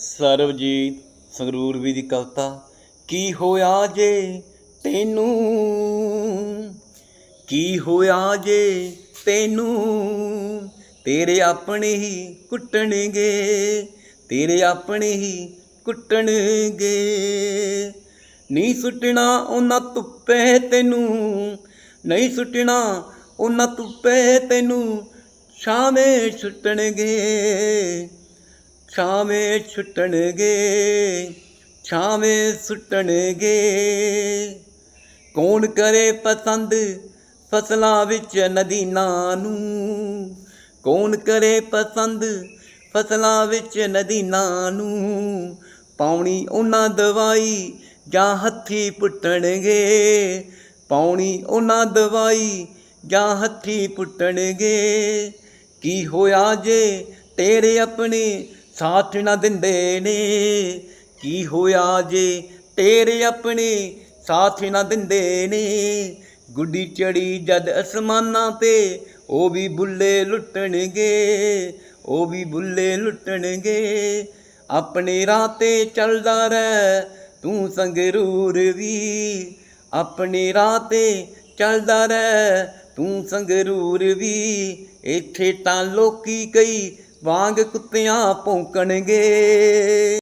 ਸਰਬਜੀਤ ਸੰਗਰੂਰ ਵੀ ਦੀ ਕਵਿਤਾ, ਕੀ ਹੋਇਆ ਜੇ ਤੈਨੂੰ? ਕੀ ਹੋਇਆ ਜੇ ਤੈਨੂੰ? ਤੇਰੇ ਆਪਣੇ ਹੀ ਕੁੱਟਣਗੇ, ਤੇਰੇ ਆਪਣੇ ਹੀ ਕੁੱਟਣਗੇ। ਨਹੀਂ ਸੁੱਟਣਾ ਉਹਨਾਂ ਧੁੱਪੇ ਤੈਨੂੰ, ਨਹੀਂ ਸੁੱਟਣਾ ਉਹਨਾਂ ਧੁੱਪੇ ਤੈਨੂੰ, ਛਾਵੇਂ ਸੁੱਟਣਗੇ। ਛਾਵੇਂ ਛੁੱਟਣਗੇ, ਛਾਵੇਂ ਸੁੱਟਣਗੇ। ਕੌਣ ਕਰੇ ਪਸੰਦ ਫਸਲਾਂ ਵਿੱਚ ਨਦੀਨਾਂ ਨੂੰ? ਕੌਣ ਕਰੇ ਪਸੰਦ ਫਸਲਾਂ ਵਿੱਚ ਨਦੀਨਾਂ ਨੂੰ? ਪਾਉਣੀ ਉਹਨਾਂ ਦਵਾਈ ਜਾਂ ਹੱਥੀ ਪੁੱਟਣਗੇ? ਪਾਉਣੀ ਉਹਨਾਂ ਦਵਾਈ ਜਾਂ ਹੱਥੀ ਪੁੱਟਣਗੇ? ਕੀ ਹੋਇਆ ਜੇ ਤੇਰੇ ਆਪਣੇ ਸਾਥ ਨਾ ਦਿੰਦੇ ਨੇ। ਕੀ ਹੋਇਆ ਜੇ ਤੇਰੇ ਆਪਣੇ ਸਾਥ ਨਾ ਦਿੰਦੇ ਨੇ? ਗੁੱਡੀ ਚੜੀ ਜਦ ਅਸਮਾਨਾਂ ਤੇ, ਉਹ ਵੀ ਬੁੱਲੇ ਲੁੱਟਣਗੇ, ਉਹ ਵੀ ਬੁੱਲੇ ਲੁੱਟਣਗੇ। ਆਪਣੇ ਰਾਹ ਤੇ ਚੱਲਦਾ ਰਹਿ, ਤੂੰ ਸੰਗਰੂਰ ਵੀ। ਆਪਣੇ ਰਾਹ ਤੇ ਚੱਲਦਾ ਰਹਿ, ਤੂੰ ਸੰਗਰੂਰ ਵੀ। ਇੱਥੇ ਤਾਂ ਲੋਕੀ ਕਈ ਵਾਂਗ ਕੁੱਤਿਆਂ ਭੌਂਕਣਗੇ।